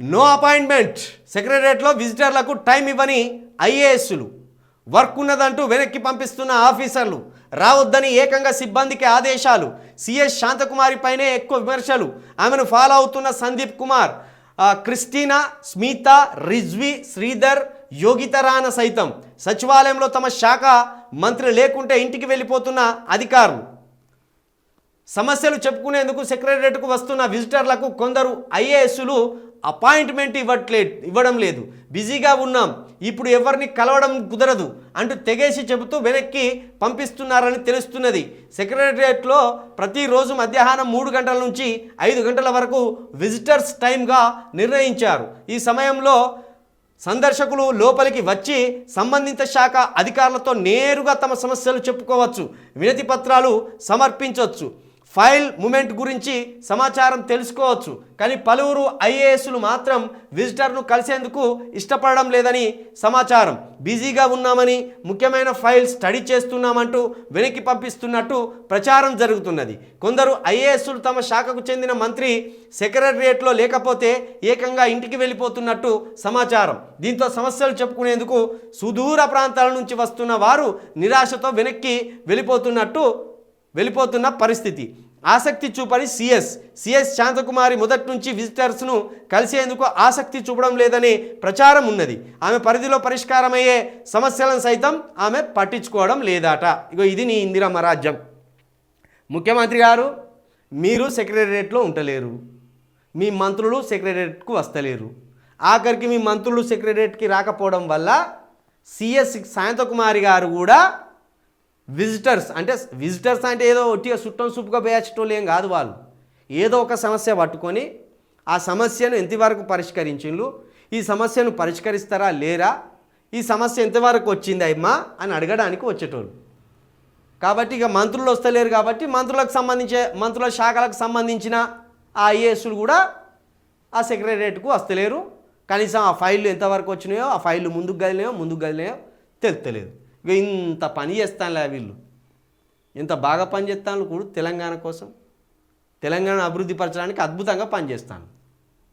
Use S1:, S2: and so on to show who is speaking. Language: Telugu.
S1: నో అపాయింట్మెంట్ సెక్రటరియట్లో విజిటర్లకు టైం ఇవ్వని ఐఏఎస్లు. వర్క్ ఉన్నదంటూ వెనక్కి పంపిస్తున్న ఆఫీసర్లు. రావద్దని ఏకంగా సిబ్బందికి ఆదేశాలు. సిఎస్ శాంతకుమారిపైనే ఎక్కువ విమర్శలు. ఆమెను ఫాలో అవుతున్న సందీప్ కుమార్ క్రిస్టీనా స్మిత రిజ్వి శ్రీధర్ యోగితరాన సైతం సచివాలయంలో తమ శాఖ మంత్రి లేకుంటే ఇంటికి వెళ్ళిపోతున్న అధికారులు. సమస్యలు చెప్పుకునేందుకు సెక్రటరియట్కు వస్తున్న విజిటర్లకు కొందరు ఐఏఎస్లు అపాయింట్మెంట్ ఇవ్వట్లే ఇవ్వడం లేదు. బిజీగా ఉన్నాం. ఇప్పుడు ఎవరిని కలవడం కుదరదు అంటూ తెగేసి చెబుతూ వెనక్కి పంపిస్తున్నారని తెలుస్తున్నది. సెక్రటరియట్లో ప్రతిరోజు మధ్యాహ్నం మూడు గంటల నుంచి ఐదు గంటల వరకు విజిటర్స్ టైంగా నిర్ణయించారు. ఈ సమయంలో సందర్శకులు లోపలికి వచ్చి సంబంధిత శాఖ అధికారులతో నేరుగా తమ సమస్యలు చెప్పుకోవచ్చు. వినతి పత్రాలు సమర్పించవచ్చు ఫైల్ మూమెంట్ గురించి సమాచారం తెలుసుకోవచ్చు. కానీ పలువురు ఐఏఎస్లు మాత్రం విజిటర్ను కలిసేందుకు ఇష్టపడడం లేదని సమాచారం. బిజీగా ఉన్నామని ముఖ్యమైన ఫైల్ స్టడీ చేస్తున్నామంటూ వెనక్కి పంపిస్తున్నట్టు ప్రచారం జరుగుతున్నది. కొందరు ఐఏఎస్లు తమ శాఖకు చెందిన మంత్రి సెక్రటరియట్లో లేకపోతే ఏకంగా ఇంటికి వెళ్ళిపోతున్నట్టు సమాచారం. దీంతో సమస్యలు చెప్పుకునేందుకు సుదూర ప్రాంతాల నుంచి వస్తున్న వారు నిరాశతో వెనక్కి వెళ్ళిపోతున్నట్టు వెళ్ళిపోతున్న పరిస్థితి. ఆసక్తి చూపని సిఎస్. సిఎస్ శాంతకుమారి మొదటి నుంచి విజిటర్స్ను కలిసేందుకు ఆసక్తి చూపడం లేదనే ప్రచారం ఉన్నది. ఆమె పరిధిలో పరిష్కారమయ్యే సమస్యలను సైతం ఆమె పట్టించుకోవడం లేదట. ఇగో ఇది నీ ఇందిరమ్మ రాజ్యం. ముఖ్యమంత్రి గారు మీరు సెక్రటరియట్లో ఉండలేరు. మీ మంత్రులు సెక్రటరియట్కు వస్తలేరు. ఆఖరికి మీ మంత్రులు సెక్రటరియట్కి రాకపోవడం వల్ల సిఎస్ శాంతకుమారి గారు కూడా విజిటర్స్ అంటే విజిటర్స్ అంటే ఏదో ఒట్టిగా చుట్టం సూపుగా పోయేటోళ్ళు ఏం కాదు వాళ్ళు. ఏదో ఒక సమస్య పట్టుకొని ఆ సమస్యను ఎంతవరకు పరిష్కరించిండ్రు? ఈ సమస్యను పరిష్కరిస్తారా లేరా? ఈ సమస్య ఎంతవరకు వచ్చింది అమ్మా అని అడగడానికి వచ్చేటోళ్ళు. కాబట్టి ఇక మంత్రులు వస్తలేరు కాబట్టి మంత్రులకు సంబంధించే మంత్రుల శాఖలకు సంబంధించిన ఆ ఐఏఎస్లు కూడా ఆ సెక్రటరియట్కు వస్తలేరు. కనీసం ఆ ఫైళ్ళు ఎంతవరకు వచ్చినాయో ఆ ఫైళ్ళు ముందుకు కదిలినాయో ముందుకు కదిలినాయో తెలుస్తలేదు ఇక ఇంత పని చేస్తానులే వీళ్ళు. ఇంత బాగా పని చేస్తాను కూడా తెలంగాణ కోసం. తెలంగాణ అభివృద్ధి పరచడానికి అద్భుతంగా పనిచేస్తాను